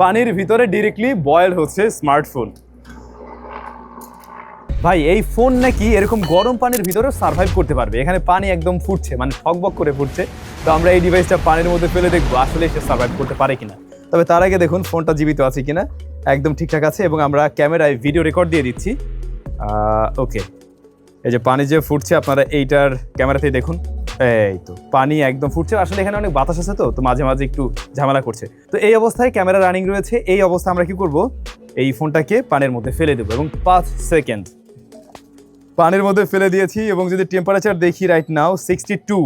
পানির ভিতরে directly boil হচ্ছে স্মার্টফোন ভাই, এই ফোন নাকি এরকম গরম পানির ভিতরেও সার্ভাইভ করতে পারবে। এখানে পানি একদম ফুটছে মানে ঠকবক করে ফুটছে। তো আমরা এই ডিভাইসটা পানির মধ্যে ফেলে দেখব, আসলে সে সার্ভাইভ করতে পারে কিনা। তবে তার আগে দেখুন ফোনটা জীবিত আছে কিনা। একদম ঠিকঠাক আছে এবং আমরা ক্যামেরায় ভিডিও রেকর্ড দিয়ে দিচ্ছি। ওকে এই যে পানি যে ফুটছে, আপনারা এইটার ক্যামেরাতেই দেখুন। এই তো পানি একদম ফুটছে। আসলে এখানে অনেক বাতাস আছে তো তো মাঝে মাঝে একটু ঝামেলা করছে। তো এই অবস্থায় ক্যামেরা রানিং রয়েছে। এই অবস্থা আমরা কি করব? এই ফোনটাকে পানির মধ্যে ফেলে দেবো এবং পাঁচ সেকেন্ড। পানির মধ্যে ফেলে দিয়েছি এবং যদি টেম্পারেচার দেখি রাইট নাও সিক্সটি টু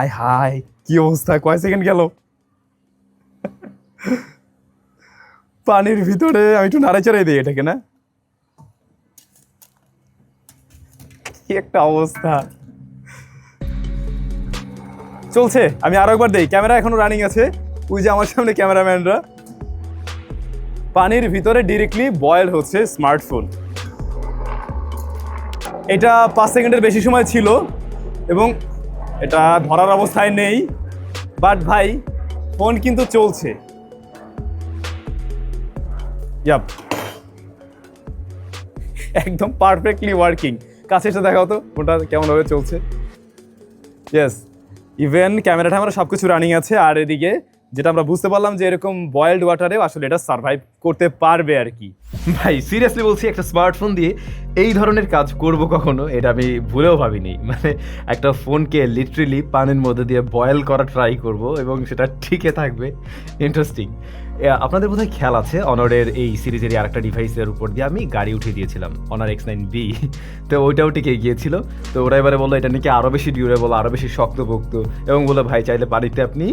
আই হাই কি অবস্থা, কয় সেকেন্ড গেল? পানির ভিতরে আমি একটু নাড়াচাড়াই দিই এটাকে, না? কি একটা অবস্থা। চলছে, আমি আরও একবার দেই। ক্যামেরা এখনও রানিং আছে। ওই যে আমার সামনে ক্যামেরাম্যানরা। পানির ভিতরে ডিরেক্টলি বয়েল হচ্ছে স্মার্টফোন এটা পাঁচ সেকেন্ডের বেশি সময় ছিল এবং এটা ধরার অবস্থায় নেই। বাট ভাই ফোন কিন্তু চলছে। ইয়াপ একদম পারফেক্টলি ওয়ার্কিং কাছে এসে দেখাও তো ফোনটা কেমনভাবে চলছে। ইয়েস ইভেন ক্যামেরাটা আমরা সব কিছু রানিং আছে। আর এদিকে যেটা আমরা বুঝতে পারলাম যে এরকম বয়েলড ওয়াটারেও আসলে এটা সার্ভাইভ করতে পারবে আর কি। ভাই সিরিয়াসলি বলছি, একটা স্মার্টফোন দিয়ে এই ধরনের কাজ করব কখনো, এটা আমি ভুলেও ভাবিনি। মানে একটা ফোনকে লিটারেলি পানির মধ্যে দিয়ে বয়েল করা ট্রাই করব এবং সেটা ঠিকই থাকবে। ইন্টারেস্টিং আপনাদের বোধহয় খেয়াল আছে অনরের এই সিরিজের আরেকটা ডিভাইসের উপর দিয়ে আমি গাড়ি উঠিয়ে দিয়েছিলাম অনার এক্স নাইন বি তো ওইটাও টিকে গিয়েছিল। তো ওরা এবারে বলল, এটা নাকি আরও বেশি ডিউরেবল আরও বেশি শক্তপোক্ত। এবং বলল, ভাই, চাইলে পানিতে আপনি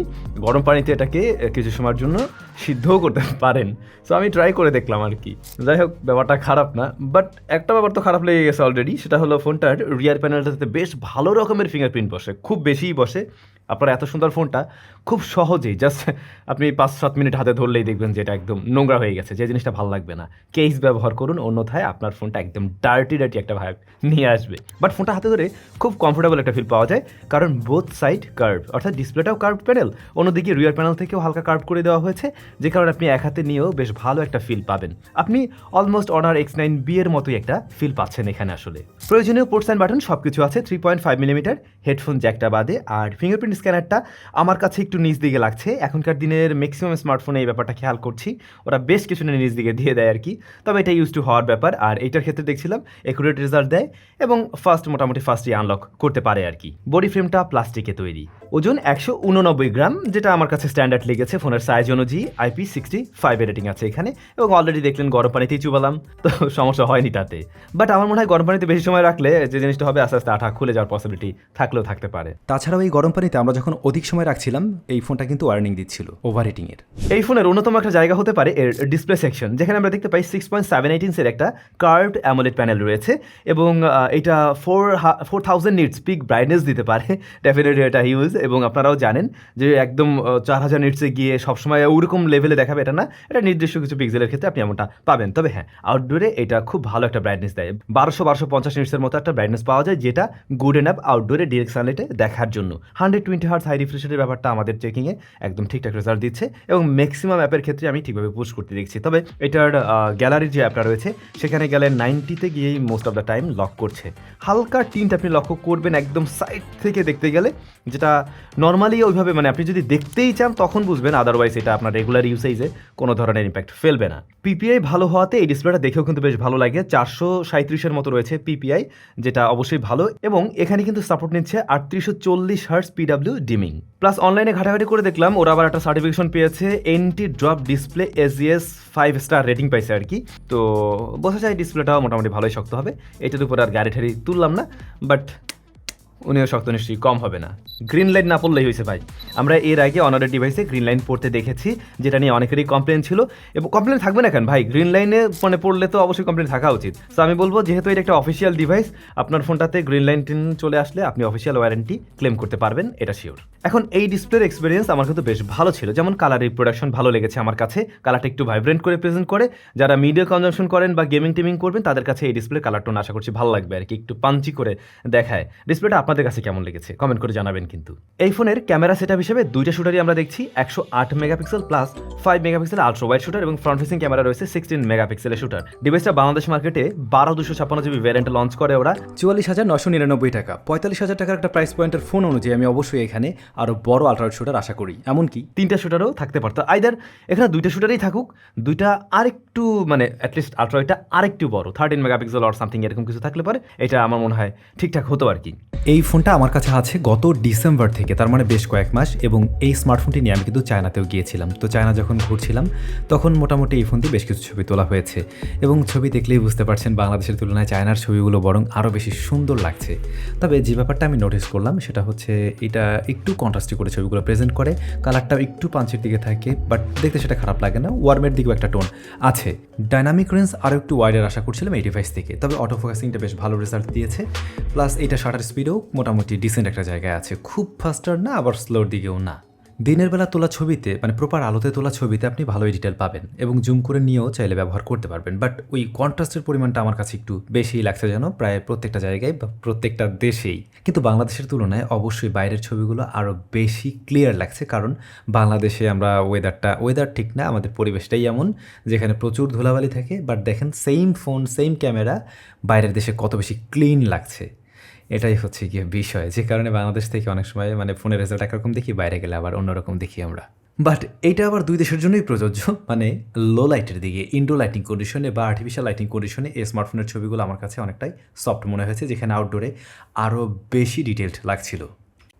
গরম পানিতে এটাকে কিছু সময়ের জন্য সিদ্ধও করতে পারেন। সো আমি ট্রাই করে দেখলাম আর কি। যাই হোক, ব্যাপারটা খারাপ না বাট একটা ব্যাপার তো খারাপ লেগে গেছে অলরেডি সেটা হলো ফোনটার রিয়ার প্যানেলটাতে বেশ ভালো রকমের ফিঙ্গারপ্রিন্ট বসে, খুব বেশিই বসে। আপনার এত সুন্দর ফোনটা খুব সহজেই জাস্ট আপনি পাঁচ, সাত মিনিট হাতে ধরলেই দেখবেন যে এটা একদম নোংরা হয়ে গেছে, যে জিনিসটা ভালো লাগবে না। কেস ব্যবহার করুন, অন্যথায় আপনার ফোনটা একদম ডার্টি ডার্টি একটা ভাব নিয়ে আসবে। বাট ফোনটা হাতে ধরে খুব কমফোর্টেবল একটা ফিল পাওয়া যায়, কারণ বোথ সাইড কার্ভ অর্থাৎ ডিসপ্লেটাও কার্ভ প্যানেল অন্যদিকে রিয়ার প্যানেল থেকেও হালকা কার্ভ করে দেওয়া হয়েছে, যে কারণে আপনি এক হাতে নিয়েও বেশ ভালো একটা ফিল পাবেন। আপনি almost Honor X nine B এর মতোই একটা ফিল পাচ্ছেন এখানে আসলে। প্রয়োজনীয় পোর্টস অ্যান্ড বাটন সব কিছু আছে three point five millimetre headphone জ্যাকটা বাদে, আর ফিঙ্গারপ্রিন্ট স্ক্যানারটা আমার কাছে একটু নিচ দিকে লাগছে। এখনকার দিনের ম্যাক্সিমাম স্মার্টফোনে এই ব্যাপারটা খেয়াল করছি, ওরা বেশ কিছু নিচ দিকে দিয়ে দেয় আর কি। তবে এটা ইউজ টু হওয়ার ব্যাপার, আর এইটার ক্ষেত্রে দেখছিলাম একুরেট রেজাল্ট দেয় এবং ফার্স্ট মোটামুটি ফার্স্টই আনলক করতে পারে আর কি। বডি ফ্রেমটা প্লাস্টিকে তৈরি। ওজন একশো উননব্বই গ্রাম, যেটা আমার কাছে স্ট্যান্ডার্ড লেগেছে ফোনের সাইজ অনুযায়ী আইপি সিক্সটি ফাইভ রেটিং আছে এখানে, এবং অলরেডি দেখলেন গরম পানিতেই চুবালাম, তো সমস্যা হয়নি তাতে। বাট আমার মনে হয় গরম পানিতে বেশি সময় রাখলে যে জিনিসটা হবে আস্তে আস্তে আঠা খুলে যাওয়ার পসিবিলিটি থাকলেও থাকতে পারে। তাছাড়াও এই গরম পানিতে আমরা যখন অধিক সময় রাখছিলাম এই ফোনটা কিন্তু ওয়ার্নিং দিচ্ছিল ওভার এর। এই ফোনের অন্যতম একটা জায়গা হতে পারে এর ডিসপ্লে সেকশন যেখানে আমরা দেখতে পাই সিক্স পয়েন্ট সেভেন এইট ইঞ্চের একটা কার্ভড অ্যামোলেড প্যানেল রয়েছে এবং এটা four four thousand nits peak brightness দিতে পারে ডেফিনেটলি এটা ইউজ এবং আপনারাও জানেন যে একদম চার হাজার নিটসে গিয়ে সবসময় ওরকম লেভেলে দেখাবে এটা না এটা নির্দিষ্ট কিছু পিক্সেলের ক্ষেত্রে আপনি এমনটা পাবেন। তবে হ্যাঁ আউটডোরে এটা খুব ভালো একটা ব্রাইটনেস দেয়। বারোশো বারোশো পঞ্চাশ নিটসের মতো একটা ব্রাইটনেস পাওয়া যায় যেটা গুড এন আপ আউটডোরে ডিরেক্ট সানলাইটে দেখার জন্য। হান্ড্রেড টোয়েন্টি হার্স হাই রিফ্রেশনের ব্যাপারটা আমাদের চেকিংয়ে একদম ঠিকঠাক রেজাল্ট দিচ্ছে এবং ম্যাক্সিমাম অ্যাপের ক্ষেত্রে আমি ঠিকভাবে পুশ করতে দেখছি। তবে এটার গ্যালারির যে অ্যাপটা রয়েছে, সেখানে গেলে নাইনটিতে গিয়েই most of the time lock করছে। হালকা টিন্ট আপনি লক্ষ্য করবেন একদম সাইড থেকে দেখতে গেলে, যেটা নর্মালি ওইভাবে মানে আপনি যদি দেখতেই চান তখন বুঝবেন আদারওয়াইজ এটা আপনার রেগুলার ইউসেজে কোনো ধরনের ইম্প্যাক্ট ফেলবে না। পিপিআই ভালো হওয়াতে এই ডিসপ্লেটা দেখেও কিন্তু বেশ ভালো লাগে। চারশো সাঁত্রিশের মতো রয়েছে পিপিআই যেটা অবশ্যই ভালো। এবং এখানে কিন্তু সাপোর্ট নিচ্ছে আটত্রিশশো চল্লিশ হার্স পিডাব্লিউ ডিমিং প্লাস অনলাইনে ঘাটাঘাটি করে দেখলাম, ওরা আবার একটা সার্টিফিকেশন পেয়েছে anti drop display SGS five star rating পাইছে আর কি। তো বোঝা যায় ডিসপ্লেটাও মোটামুটি ভালোই শক্ত হবে। এটার উপর আর গাড়ি ঠাড়ি তুললাম না। বাট উনিও শক্ত নিশ্চয়ই, কম হবে না। গ্রিন লাইন না পড়লেই হয়েছে ভাই। আমরা এর আগে অনারের ডিভাইসে গ্রিন লাইন পড়তে দেখেছি, যেটা নিয়ে অনেকেরই কমপ্লেন ছিল। এবং কমপ্লেন থাকবে না কেন ভাই? গ্রিন লাইনে মানে পড়লে তো অবশ্যই কমপ্লেন থাকা উচিত। তো আমি বলব, যেহেতু এটা একটা অফিসিয়াল ডিভাইস আপনার ফোনটাতে গ্রিন লাইন চলে আসলে আপনি অফিসিয়াল ওয়ারেন্টি ক্লেম করতে পারবেন, এটা শিওর এখন এই ডিসপ্লের এক্সপিরিয়েন্স আমার কিন্তু বেশ ভালো ছিল। যেমন কালার রিপ্রোডাকশন ভালো লেগেছে আমার কাছে কালারটা একটু ভাইব্রেন্ট করে প্রেজেন্ট করে। যারা মিডিয়া কনজামশন করেন বা গেমিং টেমিং করবেন, তাদের কাছে এই ডিসপ্লে কালার টোন আশা করছি ভালো লাগবে আর কি, একটু পাঞ্চি করে দেখায়। ডিসপ্লেটা আপনাদের আপনাদের কাছে কেমন লেগেছে? কমেন্ট করে জানাবেন কিন্তু। এই ফোনের ক্যামেরা সেটআপ হিসেবে দুইটা শুটারই আমরা দেখছি একশো আট megapixel plus five megapixel ultra wide shooter এবং ফ্রন্ট ফেসিং ক্যামেরা রয়েছে সিক্সটিন মেগাপিক্সেলের শুটার ডিভাইসটা বাংলাদেশ মার্কেটে বারো দুশো ছাপ্পান্ন জিবি ভ্যারিয়েন্ট লঞ্চ করে ওরা। চুয়াল্লিশ হাজার নশো নিরানব্বই টাকা। পঁয়তাল্লিশ হাজার টাকার একটা প্রাইস পয়েন্টের ফোন অনুযায়ী আমি অবশ্যই এখানে আরও বড় আল্ট্রাইট শুটার আশা করি। এমনকি তিনটা শুটারও থাকতে পারতো। আইদার এখানে দুইটা শুটারই থাকুক দুইটা আরেকটু মানে অ্যাটলিস্ট আলট্রাইটটা আরেকটু বড় থার্টিন মেগাপিক্সেল অর সামথিং এরকম কিছু থাকলে পারে এটা আমার মনে হয় ঠিকঠাক হতো আর কি। এই ফোনটা আমার কাছে আছে গত ডিসেম্বর থেকে, তার মানে বেশ কয়েক মাস, এবং এই স্মার্টফোনটি নিয়ে আমি কিন্তু চায়নাতেও গিয়েছিলাম। তো চায়না যখন ঘুরছিলাম, তখন মোটামুটি এই ফোন দিয়ে বেশ কিছু ছবি তোলা হয়েছে। এবং ছবি দেখলেই বুঝতে পারছেন বাংলাদেশের তুলনায় চায়নার ছবিগুলো বরং আরও বেশি সুন্দর লাগছে। তবে যে ব্যাপারটা আমি নোটিস করলাম, সেটা হচ্ছে এটা একটু কন্ট্রাস্টি করে ছবিগুলো প্রেজেন্ট করে কালারটাও একটু পাঞ্চের দিকে থাকে বাট দেখতে সেটা খারাপ লাগে না ওয়ার্মের দিকেও একটা টোন আছে। ডাইনামিক রেঞ্জ আরও একটু ওয়াইডের আশা করছিলাম এই ডিভাইস থেকে, তবে অটো ফোকাসিংটা বেশ ভালো রেজাল্ট দিয়েছে। প্লাস এটা শাটার স্পিডও মোটামুটি ডিসেন্ট একটা জায়গায় আছে। খুব ফাস্টার না, আবার স্লোর দিকেও না। দিনের বেলা তোলা ছবিতে মানে প্রপার আলোতে তোলা ছবিতে আপনি ভালোই ডিটেল পাবেন এবং জুম করে নিয়েও চাইলে ব্যবহার করতে পারবেন। বাট ওই কন্ট্রাস্টের পরিমাণটা আমার কাছে একটু বেশিই লাগছে যেন প্রায় প্রত্যেকটা জায়গায় বা প্রত্যেকটা দেশেই। কিন্তু বাংলাদেশের তুলনায় অবশ্যই বাইরের ছবিগুলো আরও বেশি ক্লিয়ার লাগছে। কারণ বাংলাদেশে আমরা ওয়েদারটা ওয়েদার ঠিক না, আমাদের পরিবেশটাই এমন, যেখানে প্রচুর ধুলাবালি থাকে। বাট দেখেন সেম ফোন সেম ক্যামেরা বাইরের দেশে কত বেশি ক্লিন লাগছে। এটাই হচ্ছে গিয়ে বিষয়। যে কারণে বাংলাদেশ থেকে অনেক সময় মানে ফোনের রেজাল্ট একরকম দেখি, বাইরে গেলে আবার অন্যরকম দেখি আমরা। বাট এটা আবার দুই দেশের জন্যই প্রযোজ্য। মানে লো লাইটের দিকে ইনডোর লাইটিং কন্ডিশনে বা আর্টিফিশিয়াল লাইটিং কন্ডিশনে এই স্মার্টফোনের ছবিগুলো আমার কাছে অনেকটাই সফট মনে হয়েছে, যেখানে আউটডোরে আরও বেশি ডিটেলড লাগছিল।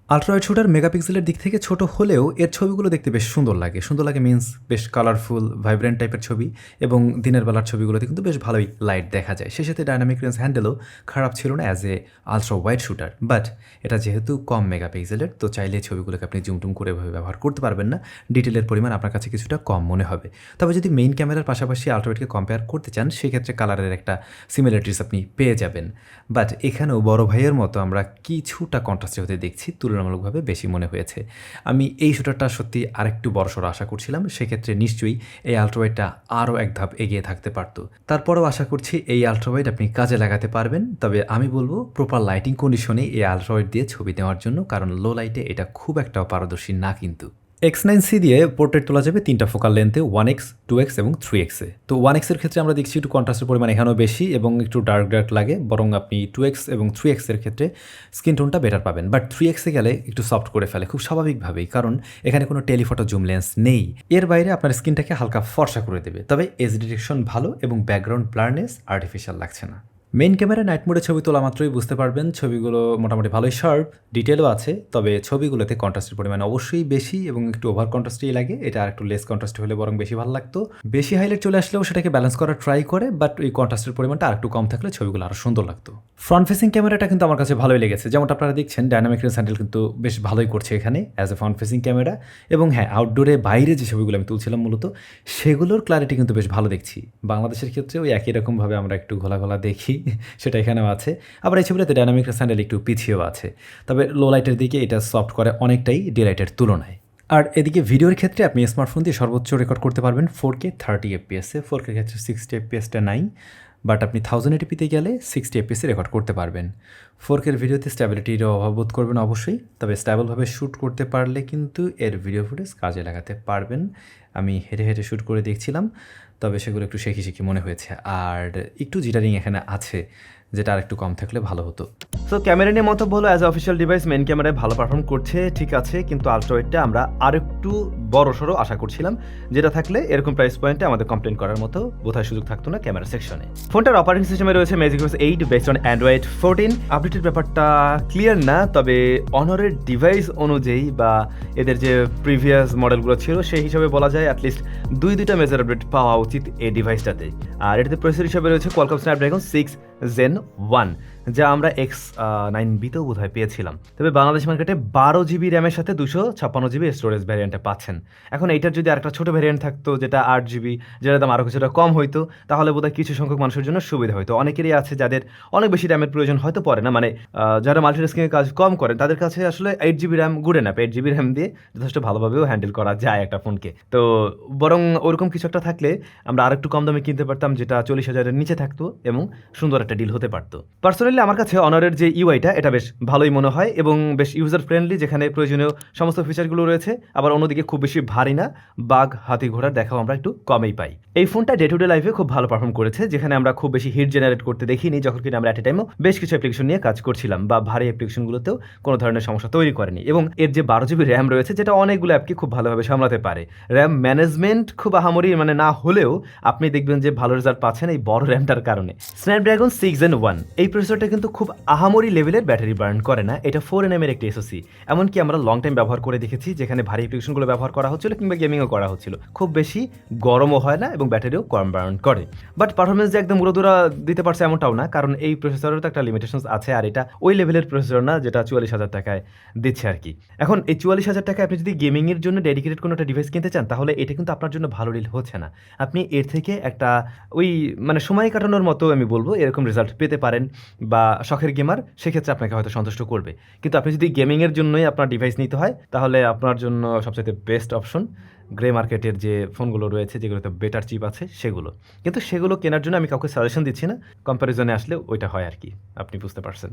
আলট্রাওয়াইড শুটার মেগাপিক্সেলের দিক থেকে ছোট হলেও এর ছবিগুলো দেখতে বেশ সুন্দর লাগে। সুন্দর লাগে মিন্স বেশ কালারফুল ভাইব্রেন্ট টাইপের ছবি এবং দিনের বেলার ছবিগুলোতে কিন্তু বেশ ভালোই লাইট দেখা যায়। সে সাথে ডাইনামিক রেঞ্জ হ্যান্ডেলও খারাপ ছিল না as a ultra wide shooter but এটা যেহেতু কম মেগাপিক্সেলের, তো চাইলে ছবিগুলোকে আপনি জুমটুম করে ব্যবহার করতে পারবেন না। ডিটেলের পরিমাণ আপনার কাছে কিছুটা কম মনে হবে। তবে যদি মেইন ক্যামেরার পাশাপাশি আলট্রাওয়াইডকে কম্পেয়ার করতে চান সেক্ষেত্রে কালারের একটা সিমিলারিটিস আপনি পেয়ে যাবেন। বাট এখানেও বড় ভাইয়ের মতো আমরা কিছুটা কন্ট্রাস্টে হতে দেখছি তুলনামূলকভাবে বেশি মনে হয়েছে। আমি এই শুটারটা সত্যি আরেকটু বড়সড় আশা করছিলাম, সেক্ষেত্রে নিশ্চয়ই এই আলট্রাওয়াইডটা আরও এক ধাপ এগিয়ে থাকতে পারতো। তারপরেও আশা করছি এই আলট্রাওয়াইড আপনি কাজে লাগাতে পারবেন, তবে আমি বলব প্রপার লাইটিং কন্ডিশনে এই আলট্রাওয়াইড দিয়ে ছবি নেওয়ার জন্য, কারণ লো লাইটে এটা খুব একটা পারদর্শী না কিন্তু। এক্স নাইন সি দিয়ে পোর্ট্রেট তোলা যাবে তিনটা ফোকাল লেন্থে ওয়ান এক্স টু এক্স এবং থ্রি এক্সে তো ওয়ান এক্সের ক্ষেত্রে আমরা দেখছি একটু কন্ট্রাস্টের পরিমাণ এখানেও বেশি এবং একটু ডার্ক ডার্ক লাগে, বরং আপনি টু এক্স এবং থ্রি এক্সের ক্ষেত্রে স্কিন টোনটা বেটার পাবেন। বাট থ্রি এক্সে গেলে একটু সফট করে ফেলে, খুব স্বাভাবিকভাবেই, কারণ এখানে কোনো টেলিফটো জুম লেন্স নেই। এর বাইরে আপনার স্কিনটাকে হালকা ফর্সা করে দেবে, তবে এজ ডিটেকশন ভালো এবং ব্যাকগ্রাউন্ড ব্লারনেস আর্টিফিশিয়াল লাগছে না। মেইন ক্যামেরা নাইট মোডে ছবি তোলা মাত্রই বুঝতে পারবেন। ছবিগুলো মোটামুটি ভালোই শার্প ডিটেলও আছে, তবে ছবিগুলোতে কন্ট্রাস্টের পরিমাণ অবশ্যই বেশি এবং একটু ওভার কন্ট্রাস্টই লাগে। এটা আর একটু লেস কন্ট্রাস্ট হলে বরং বেশি ভালো লাগতো। বেশি হাইলাইট চলে আসলেও সেটাকে ব্যালেন্স করার ট্রাই করে বাট ওই কন্ট্রাস্টের পরিমাণটা আর একটু কম থাকলে ছবিগুলো আরও সুন্দর লাগতো। ফ্রন্ট ফেসিং ক্যামেরাটা কিন্তু আমার কাছে ভালোই লেগেছে। যেমনটা আপনারা দেখছেন ডাইনামিক রেঞ্জ হ্যান্ডেল কিন্তু বেশ ভালোই করছে এখানে as a front facing camera এবং হ্যাঁ আউটডোরে বাইরে যে ছবিগুলো আমি তুলছিলাম মূলত, সেগুলোর ক্লারিটি কিন্তু বেশ ভালো দেখছি। বাংলাদেশের ক্ষেত্রে ওই একই রকমভাবে আমরা একটু ঘোলা ঘোলা দেখি। সেটা এখানেও আছে। আবার এই ছবিটাতে ডাইনামিক স্যান্ডেল একটু পিছিয়েও আছে। তবে লো লাইটের দিকে এটা সফট করে অনেকটাই ডে লাইটের তুলনায়। আর এদিকে ভিডিওর ক্ষেত্রে আপনি স্মার্টফোন দিয়ে সর্বোচ্চ রেকর্ড করতে পারবেন ফোর কে থার্টি এফপিএসে ফোর কে ক্ষেত্রে সিক্সটি এফপিএসটা নাই। বাট আপনি থাউজেন্ড এটিপিতে গেলে সিক্সটি এফপিএসে রেকর্ড করতে পারবেন। ফোর কের ভিডিওতে স্ট্যাবিলিটির অভাব বোধ করবেন অবশ্যই। তবে স্ট্যাবলভাবে শ্যুট করতে পারলে কিন্তু এর ভিডিও ফুটেজ কাজে লাগাতে পারবেন। আমি হেঁটে হেঁটে শ্যুট করে দেখছিলাম। তবে সেগুলো একটু শেখি শিখি মনে হয়েছে। আর একটু জিটারিং এখানে আছে। যেটা আর একটু কম থাকলে ভালো হতো। সো ক্যামেরা নিয়ে মন্তব্য হলো অ্যাজ অফিসিয়াল ডিভাইস মেন ক্যামেরায় ভালো পারফর্ম করছে, ঠিক আছে, কিন্তু আলট্রাওয়েডটা আমরা আরেকটু বড় সড়ো আশা করছিলাম, যেটা থাকলে এরকম প্রাইস পয়েন্টে আমাদের কমপ্লেন করার মতো বোধহয় সুযোগ থাকতো না ক্যামেরা সেকশনে ফোনটার অপারেটিং সিস্টেমে রয়েছে magic OS eight based on Android fourteen আপডেটের ব্যাপারটা ক্লিয়ার না, তবে অনরের ডিভাইস অনুযায়ী বা এদের যে প্রিভিয়াস মডেলগুলো ছিল, সেই হিসাবে বলা যায় অ্যাটলিস্ট দুই দুইটা মেজার আপডেট পাওয়া উচিত এই ডিভাইসটাতে আর এটাতে প্রসেসর হিসাবে রয়েছে Qualcomm Snapdragon six Gen one যা আমরা এক্স নাইন বিতেও বোধহয় পেয়েছিলাম। তবে বাংলাদেশ মার্কেটে বারো জিবি র্যামের সাথে দুশো ছাপ্পান্ন জিবি স্টোরেজ ভ্যারিয়েন্টে পাচ্ছেন। এখন এইটার যদি আরেকটা ছোটো ভ্যারিয়েন্ট থাকতো, যেটা আট জিবি, যেটার দাম আরও কিছুটা কম হইতো, তাহলে বোধহয় কিছু সংখ্যক মানুষের জন্য সুবিধা হতো অনেকেরই আছে যাদের অনেক বেশি র্যামের প্রয়োজন হয়তো পড়ে না মানে যারা মাল্টিটাস্কিংয়ের কাজ কম করেন, তাদের কাছে আসলে eight GB RAM good enough eight GB RAM দিয়ে যথেষ্ট ভালোভাবেও হ্যান্ডেল করা যায় একটা ফোনকে। তো বরং ওরকম কিছু একটা থাকলে আমরা আরেকটু কম দামে কিনতে পারতাম, যেটা চল্লিশ হাজারের নিচে থাকতো এবং সুন্দর একটা ডিল হতে পারতো। পার্সোনালি পার্সোনালি আমার কাছে অনারের যে ইউআইটা এটা বেশ ভালোই মনে হয় এবং বেশ ইউজার ফ্রেন্ডলি যেখানে প্রয়োজনীয় সমস্ত ফিচারগুলো রয়েছে। আবার অন্যদিকে খুব বেশি ভারী না, বাঘ, হাতি, ঘোড়ার দেখাও আমরা একটু কমেই পাই। এই ফোনটা ডে টু ডে লাইফে খুব ভালো পারফর্ম করেছে, যেখানে আমরা খুব বেশি হিট জেনারেট করতে দেখিনি, যখন কিনা আমরা অ্যাট এ টাইমও বেশ কিছু অ্যাপ্লিকেশন নিয়ে কাজ করছিলাম বা ভারী অ্যাপ্লিকেশনগুলোতেও কোনো ধরনের সমস্যা তৈরি করেনি এবং এর যে বারো জিবি র্যাম রয়েছে, যেটা অনেকগুলো অ্যাপকে খুব ভালোভাবে সামলাতে পারে। র্যাম ম্যানেজমেন্ট খুব আহামরি মানে না হলেও আপনি দেখবেন যে ভালো রেজাল্ট পাচ্ছেন এই বড় র্যামটার কারণে। স্ন্যাপড্রাগন সিক্স এন ওয়ান এই প্রসেসরটা কিন্তু খুব আহামরি লেভেলের ব্যাটারি বার্ন করে না। এটা ফোর এন এমের একটি এসওসি এমনকি আমরা লং টাইম ব্যবহার করে দেখেছি, যেখানে ভারী অ্যাপ্লিকেশনগুলো ব্যবহার করা হচ্ছিল কিংবা গেমিংও করা হচ্ছিল। খুব বেশি গরমও হয় না এবং ব্যাটারিও কম বার্ন করে। বাট পারফরমেন্স যে একদম উড়োদুরা দিতে পারছে এমনটাও না, কারণ এই প্রসেসরের তো একটা লিমিটেশন আছে আর এটা ওই লেভেলের প্রসেসর না, যেটা চুয়াল্লিশ হাজার টাকায় দিচ্ছে আর কি। এখন এই চুয়াল্লিশ হাজার টাকায় আপনি যদি গেমিংয়ের জন্য ডেডিকেটেড কোনো একটা ডিভাইস কিনতে চান, তাহলে এটা কিন্তু আপনার জন্য ভালো ডিল হচ্ছে না। আপনি এর থেকে একটা ওই মানে সময় কাটানোর মতো আমি বলব, এরকম রেজাল্ট পেতে পারেন বা শখের গেমার সেক্ষেত্রে আপনাকে হয়তো সন্তুষ্ট করবে। কিন্তু আপনি যদি গেমিংয়ের জন্যই আপনার ডিভাইস নিতে হয়, তাহলে আপনার জন্য সবচেয়ে বেস্ট অপশন গ্রে মার্কেটের যে ফোনগুলো রয়েছে, যেগুলোতে বেটার চিপ আছে, সেগুলো। কিন্তু সেগুলো কেনার জন্য আমি কাউকে সাজেশন দিচ্ছি না। কম্প্যারিজনে আসলে ওইটা হয় আর কি, আপনি বুঝতে পারছেন।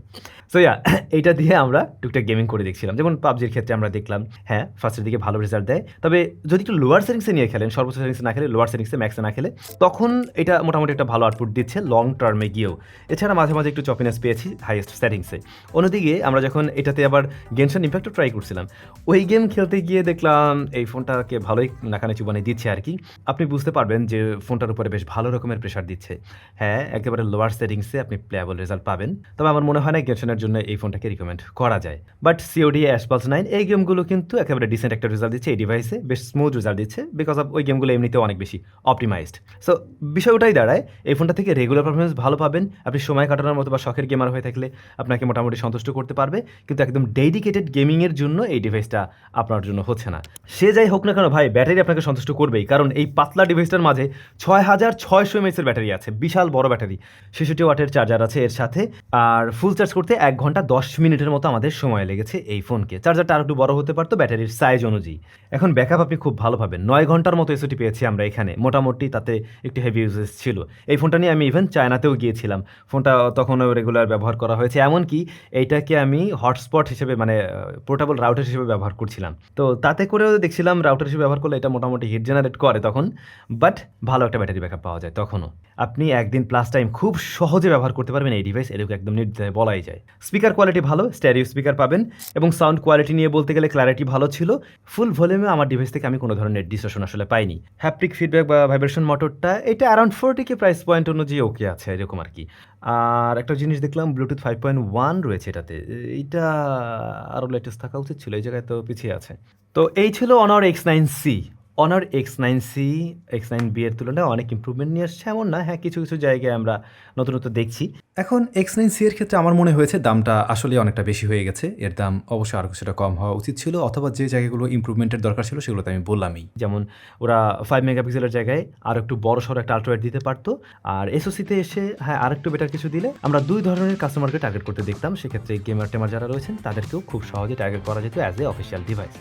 সো ইয়া এইটা দিয়ে আমরা টুকটাক গেমিং করে দেখছিলাম। যেমন পাবজির ক্ষেত্রে আমরা দেখলাম হ্যাঁ ফার্স্টের দিকে ভালো রেজাল্ট দেয়। তবে যদি একটু লোয়ার সেটিংসে নিয়ে খেলেন, সর্বোচ্চ সেটিংসে না খেলে লোয়ার সেটিংসে ম্যাক্সে না খেলে, তখন এটা মোটামুটি একটা ভালো আউটপুট দিচ্ছে লং টার্মে গিয়েও। এছাড়া মাঝে মাঝে একটু চপিনেস পেয়েছি হাইয়েস্ট সেটিংসে অন্যদিকে আমরা যখন এটাতে আবার গেমশন ইম্প্যাক্টও ট্রাই করছিলাম, ওই গেম খেলতে গিয়ে দেখলাম, এই ফোনটাকে ভালোই নাকানে চুবানি দিচ্ছে আর কি। আপনি বুঝতে পারবেন যে ফোনটার উপরে বেশ ভালো রকমের প্রেশার দিচ্ছে। হ্যাঁ একেবারে লোয়ার সেটিংসে আপনি প্লেয়াবল রেজাল্ট পাবেন। তবে আমার মনে হয় না গেমশনের জন্য এই ফোনটাকে রিকমেন্ড করা যায়। বাট সিওডি অ্যাসপালস নাইন এই গেমগুলো কিন্তু একেবারে ডিসেন্ট একটা রেজাল্ট দিচ্ছে এই ডিভাইসে বেশ স্মুথ রেজাল্ট দিচ্ছে বিকজ অফ ওই গেমগুলো এমনিতে অনেক বেশি অপটিমাইজড সো বিষয় ওটাই দাঁড়ায়, এই ফোনটা থেকে রেগুলার পারফরমেন্স ভালো পাবেন। আপনি সময় কাটানোর মতো বা শখের গেমার হয়ে থাকলে আপনাকে মোটামুটি সন্তুষ্ট করতে পারবে। কিন্তু একদম ডেডিকেটেড গেমিংয়ের জন্য এই ডিভাইসটা আপনার জন্য হচ্ছে না। সে যাই হোক না কেন ভাই ব্যাটারি আপনাকে সন্তুষ্ট করবেই। কারণ এই পাতলা ডিভাইসটার মাঝে ছয় হাজার ছয়শো এমএসের ব্যাটারি আছে, বিশাল বড় ব্যাটারি। ছেষট্টি ওয়াটের চার্জার আছে এর সাথে। আর ফুল চার্জ করতে এক ঘণ্টা দশ মিনিটের মতো আমাদের সময় লেগেছে এই ফোনকে। চার্জারটা আর একটু বড় হতে পারতো ব্যাটারির সাইজ অনুযায়ী। এখন ব্যাকআপ আপনি খুব ভালো পাবেন। নয় ঘণ্টার মতো এসওটি পেয়েছি আমরা এখানে। মোটামুটি তাতে একটু হেভি ইউজেস ছিল। এই ফোনটা নিয়ে আমি ইভেন চায়নাতেও গিয়েছিলাম। ফোনটা তখনও রেগুলার ব্যবহার করা হয়েছে। এমনকি এইটাকে আমি হটস্পট হিসেবে মানে পোর্টেবল রাউটার হিসেবে ব্যবহার করছিলাম। তো তাতে করেও দেখছিলাম রাউটার হিসেবে ব্যবহার করলে এটা মোটামুটি হিট জেনারেট করে তখন বাট ভালো একটা ব্যাটারি ব্যাকআপ পাওয়া যায় তখনও। আপনি একদিন প্লাস টাইম খুব সহজে ব্যবহার করতে পারবেন এই ডিভাইস এরকম একদম নির্দ্বিধায় বলাই যায়। স্পিকার কোয়ালিটি ভালো স্ট্যারিও স্পিকার পাবেন এবং সাউন্ড কোয়ালিটি নিয়ে বলতে গেলে ক্ল্যারিটি ভালো ছিল। ফুল ভলিউমে আমার ডিভাইস থেকে আমি কোনো ধরনের ডিসশন আসলে পাইনি। হ্যাপটিক ফিডব্যাক বা ভাইব্রেশন মোটরটা এটা around forty K price point অনুযায়ী ওকে আছে, এরকম আর কি। আর একটা জিনিস দেখলাম ব্লুটুথ ফাইভ পয়েন্ট ওয়ান রয়েছে এটাতে। এটা আরও লেটেস্ট থাকা উচিত ছিল, এই জায়গায় তো পিছিয়ে আছে। তো এই ছিল Honor X nine C. Honor X nine C X nine B এর তুলনায় অনেক ইম্প্রুভমেন্ট নিয়ে আসছে এমন না হ্যাঁ কিছু কিছু জায়গায় আমরা নতুনত্ব দেখছি। এখন এক্স নাইন সি এর ক্ষেত্রে আমার মনে হয়েছে দামটা আসলে অনেকটা বেশি হয়ে গেছে। এর দাম অবশ্যই আরও কিছুটা কম হওয়া উচিত ছিল অথবা যে জায়গাগুলো ইমপ্রুভমেন্টের দরকার ছিল সেগুলো তো আমি বললামই। যেমন ওরা ফাইভ মেগাপিক্সেলের জায়গায় আর একটু বড় সড়ো একটা আল্ট্রাওয়েট দিতে পারতো আর এসওসিতে এসে হ্যাঁ আর একটু বেটার কিছু দিলে আমরা দুই ধরনের কাস্টমারকে টার্গেট করতে দেখতাম। সেক্ষেত্রে গেমার টেমার যারা রয়েছেন তাদেরকেও খুব সহজে টার্গেট করা যেত অ্যাজ এ অফিসিয়াল ডিভাইস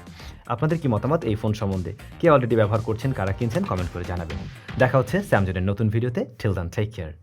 আপনাদের কি মতামত এই ফোন সম্বন্ধে? কে অলরেডি ব্যবহার করছেন, কারা কিনছেন কমেন্ট করে জানাবেন। দেখা হচ্ছে স্যামজনের নতুন ভিডিওতে। টিল দান টেক কেয়ার